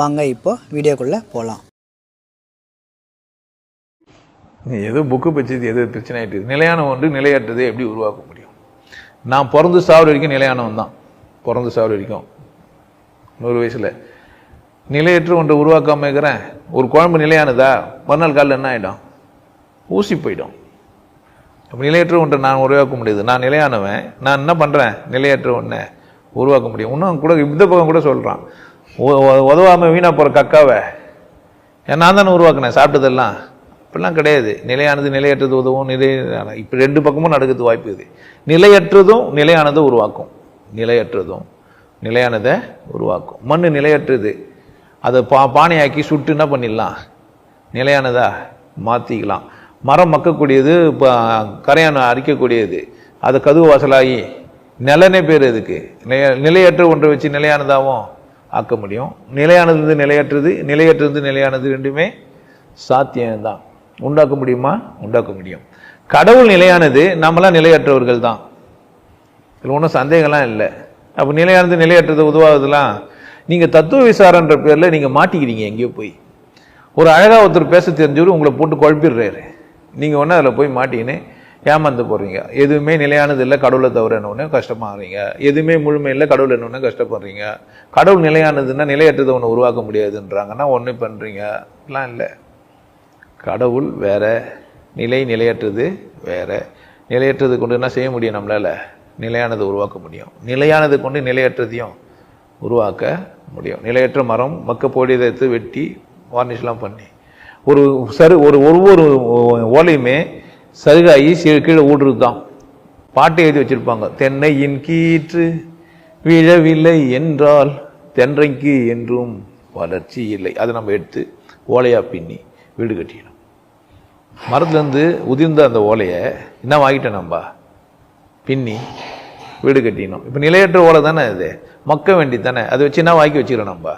வாங்க இப்போ வீடியோக்குள்ளே போகலாம் நீ புக்கு பச்சது எது பிரச்சனை ஆயிட்டு நிலையான ஒன்று நிலையற்றது எப்படி உருவாக்க முடியும்? நான் பிறந்து சாவர வரைக்கும் நிலையானவன் தான். பிறந்து சாவர வரைக்கும். நூறு வயசில். நிலையற்ற ஒன்றை உருவாக்காமல் இருக்கிறேன். ஒரு குழம்பு நிலையானதா? மறுநாள் காலில் என்ன ஆகிடும் ஊசி போயிடும். அப்போ நிலையற்ற ஒன்றை நான் உருவாக்க முடியுது. நான் நிலையானவன். நான் என்ன பண்ணுறேன் நிலையற்ற ஒன்றை உருவாக்க முடியும். இன்னும் கூட இந்த பக்கம் கூட சொல்கிறான் உதவாமல் வீணாக போகிற கக்காவை? நான் தானே உருவாக்கினேன் சாப்பிட்டதெல்லாம்? இப்படிலாம் கிடையாது. நிலையானது நிலையற்றது உதவும் நிலை இப்போ ரெண்டு பக்கமும் நடக்கிறது வாய்ப்பு இது. நிலையற்றதும் நிலையானதை உருவாக்கும். நிலையற்றதும் நிலையானதை உருவாக்கும். மண் நிலையற்றது. அதை பா பானையாக்கி சுட்டு என்ன பண்ணிடலாம்? நிலையானதா மாற்றிக்கலாம் மரம் மக்கக்கூடியது இப்போ கரையான் அரிக்கக்கூடியது. அது கதுவு வாசலாகி நிலனே பேர் இதுக்கு நிலைய நிலையற்ற ஒன்றை வச்சு நிலையானதாகவும் ஆக்க முடியும். நிலையானது நிலையற்றது நிலையற்றது நிலையானது ரெண்டுமே சாத்தியம்தான். உண்டாக்க முடியுமா? உண்டாக்க முடியும். கடவுள் நிலையானது நம்மளாம் நிலையற்றவர்கள் தான். இதில் ஒன்றும் சந்தேகம்லாம் இல்லை. அப்போ நிலையானது நிலையற்றது உதவாததுலாம் நீங்கள் தத்துவ விசாரன்ற பேரில் நீங்கள் மாட்டிக்கிறீங்க எங்கேயோ போய். ஒரு அழகாக ஒருத்தர் பேச தெரிஞ்சவர் உங்களை போட்டு குழப்பிடுறாரு. நீங்கள் ஒன்று அதில் போய் மாட்டிக்கின்னு ஏமாந்து போடுறீங்க எதுவுமே நிலையானது இல்லை கடவுளை தவிர என்னொன்னே கஷ்டமாகறீங்க எதுவுமே முழுமை இல்லை கடவுள் என்னொன்னே கஷ்டப்படுறீங்க கடவுள் நிலையானதுன்னா நிலையற்றதை ஒன்று உருவாக்க முடியாதுன்றாங்கன்னா ஒன்று பண்ணுறீங்க எல்லாம் இல்லை கடவுள் வேற நிலை நிலையற்றது வேற நிலையற்றது கொண்டு என்ன செய்ய முடியும் நம்மளால் நிலையானதை உருவாக்க முடியும் நிலையானது கொண்டு நிலையற்றதையும் உருவாக்க முடியும் நிலையற்ற மரம் மக்க பொடியதை எடுத்து வெட்டி வார்னிஷ்லாம் பண்ணி ஒரு சரு ஒரு ஒவ்வொரு ஓலையுமே சருகாயி சீ- கீழே ஊடுறது தான் பாட்டு எழுதி வச்சிருப்பாங்க. தென்னையின் கீற்று விழவில்லை என்றால் தென்றைக்கு என்றும் வளர்ச்சி இல்லை. அதை நம்ம எடுத்து ஓலையாக பின்னி வீடு கட்டிடணும். மரத்துலேருந்து உதிர்ந்த அந்த ஓலையை என்ன வாங்கிட்டோம் நம்ம? பின்னி வீடு கட்டிடணும். இப்போ நிலையற்ற ஓலை தானே அது. மக்க வேண்டி தானே. அதை வச்சு என்ன வாங்கி வச்சுக்கிறோம் நம்ம?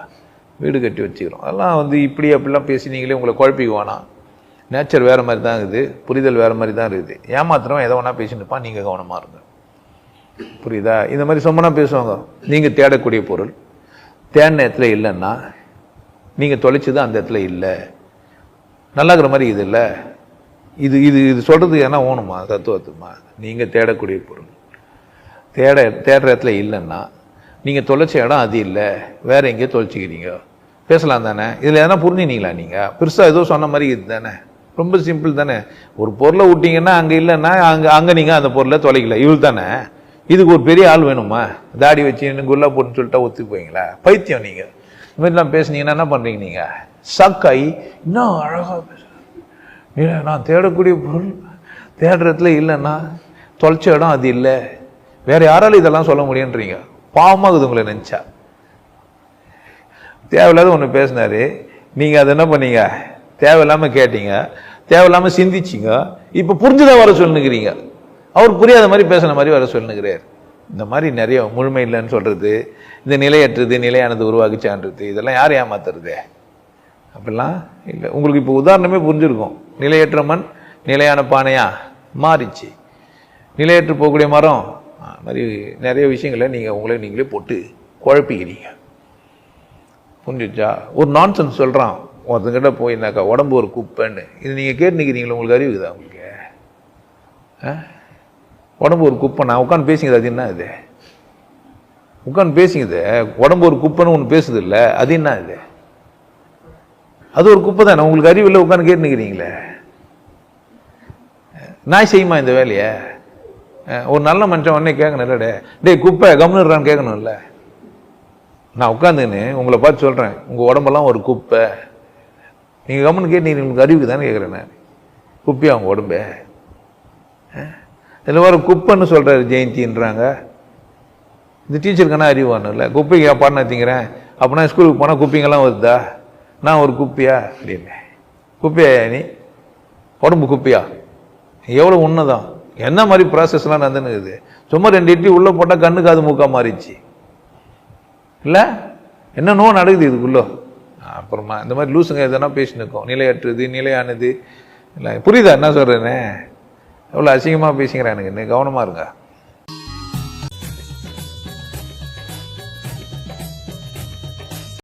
வீடு கட்டி வச்சுக்கிறோம். அதெல்லாம் வந்து இப்படி அப்படிலாம் பேசி நீங்களே உங்களை குழப்பிக்க வேணாம் நேச்சர் வேறு மாதிரி தான் இருக்குது. புரிதல் வேறு மாதிரி தான் இருக்குது. ஏமாத்திரம் எதை ஒன்றா பேசிட்டு இருப்பான். நீங்கள் கவனமாக இருங்க. புரியுதா? இந்த மாதிரி சொம்மனா பேசுவாங்க. நீங்கள் தேடக்கூடிய பொருள். தேடின இடத்துல இல்லைன்னா நீங்கள் தொலைச்சது அந்த இடத்துல இல்லை. நல்லாகிற மாதிரி இது இல்லை. இது இது இது சொல்கிறதுக்கு என்ன ஓணுமா? தத்துவத்துமா? நீங்கள் தேடக்கூடிய பொருள். தேட தேடுற இடத்துல இல்லைன்னா நீங்கள் தொலைச்ச இடம் அது இல்லை. வேற எங்கேயோ தொலைச்சிக்கிறீங்க. பேசலாம் தானே? இதில் எதனா புரிஞ்சினீங்களா நீங்கள் பெருசாக ஏதோ சொன்ன மாதிரி இது தானே? ரொம்ப சிம்பிள் தானே. ஒரு பொருளை விட்டிங்கன்னா அங்கே இல்லைன்னா அங்கே அங்கே நீங்கள் அந்த பொருளை தொலைக்கல. இவள் தானே. இதுக்கு ஒரு பெரிய ஆள் வேணுமா? தாடி வச்சு குல்லா போட்டுன்னு சொல்லிட்டா ஒத்துக்கு போவீங்களா பைத்தியம் நீங்கள் இந்த மாதிரிலாம் பேசுனீங்கன்னா என்ன பண்ணுறீங்க நீங்கள் சக்காயி. இன்னும் அழகாக பேசுகிறேன் இல்லை நான் தேடக்கூடிய பொருள் தேடுறதுல இல்லைன்னா தொலைச்ச இடம் அது இல்லை. வேறு யாராலும் இதெல்லாம் சொல்ல முடியுன்றீங்க. பாவமாகுது உங்களை நினச்சா. தேவையில்லாத ஒன்று பேசினாரு. நீங்கள் அதை என்ன பண்ணீங்க? தேவையில்லாமல் கேட்டீங்க தேவையில்லாமல் சிந்திச்சிங்க இப்போ புரிஞ்சுதான் வர சொல்லுங்கிறீங்க. அவர் புரியாத மாதிரி பேசுன மாதிரி வர சொல்லுங்கிறார். இந்த மாதிரி நிறைய முழுமை இல்லைன்னு சொல்கிறது இந்த நிலையற்றது நிலையானது உருவாக்குச்சான்றது இதெல்லாம் யார் ஏமாத்துறது? அப்படிலாம் இல்லை. உங்களுக்கு இப்போ உதாரணமே புரிஞ்சிருக்கும். நிலையற்ற மண் நிலையான பானையா? மாறிச்சு. நிலையற்று போகக்கூடிய மரம் அது மாதிரி நிறைய விஷயங்களை நீங்கள் உங்களை நீங்களே போட்டு குழப்பிக்கிறீங்க. புரிஞ்சிச்சா? ஒரு நான்சன்ஸ் சொல்கிறான் ஒருத்தங்கிட்ட போயினாக்கா உடம்பு ஒரு குப்பைன்னு. இது நீங்கள் கேட்டு நிற்கிறீங்களா உங்களுக்கு அறிவுதா உங்களுக்கு? ஆ? உடம்பு ஒரு குப்பை நான் உட்காந்து பேசிங்கிறது அது என்ன இது? உட்காந்து பேசிங்குது உடம்பு ஒரு குப்பைன்னு ஒன்று பேசுது இல்லை அது என்ன இது? அது ஒரு குப்பை தானே உங்களுக்கு அறிவு இல்லை உட்காந்து கேட்டு நிற்கிறீங்களே நான் செய்யுமா இந்த வேலையை? ஒரு நல்ல மனுஷன் உடனே கேட்கணும் இல்லடே. டேய் குப்பை கம்னுறான்னு கேட்கணும்ல. நான் உட்காந்துன்னு உங்களை பார்த்து சொல்கிறேன் உங்கள் உடம்பெல்லாம் ஒரு குப்பை. நீங்கள் கம்முன்னு கேட்டு நீங்கள் உங்களுக்கு அறிவுக்கு தானே கேட்குறேன் நான். குப்பையா உங்கள் உடம்பு? இதில் வர குப்பைன்னு சொல்கிறாரு ஜெயந்தின்றாங்க. இந்த டீச்சருக்கான அறிவானு இல்லை? குப்பைக்கு பாடம் திங்கிறேன். அப்படின்னா ஸ்கூலுக்கு போனால் குப்பைங்கெல்லாம் வருதா? நான் ஒரு குப்பியா? அப்படின்னு. குப்பையா நீ? உடம்பு குப்பியா? எவ்வளோ உண்மைதான். என்ன மாதிரி ப்ராசஸ்லாம் நடந்துன்னு சும்மா ரெண்டு இட்லி உள்ளே போட்டால் கண்ணுக்கு அது மூக்கா மாறிச்சு இல்லை? என்னென்னோ நடக்குது இதுக்குள்ளே? அப்புறமா இந்த மாதிரி லூசுங்க எதனா பேசின்னு இருக்கோம் நிலையற்றது நிலையானது இல்லை புரியுதா? என்ன சொல்கிறேன்னு எவ்வளோ அசிங்கமாக பேசிக்கிறேன் எனக்கு கவனமாக இருங்க.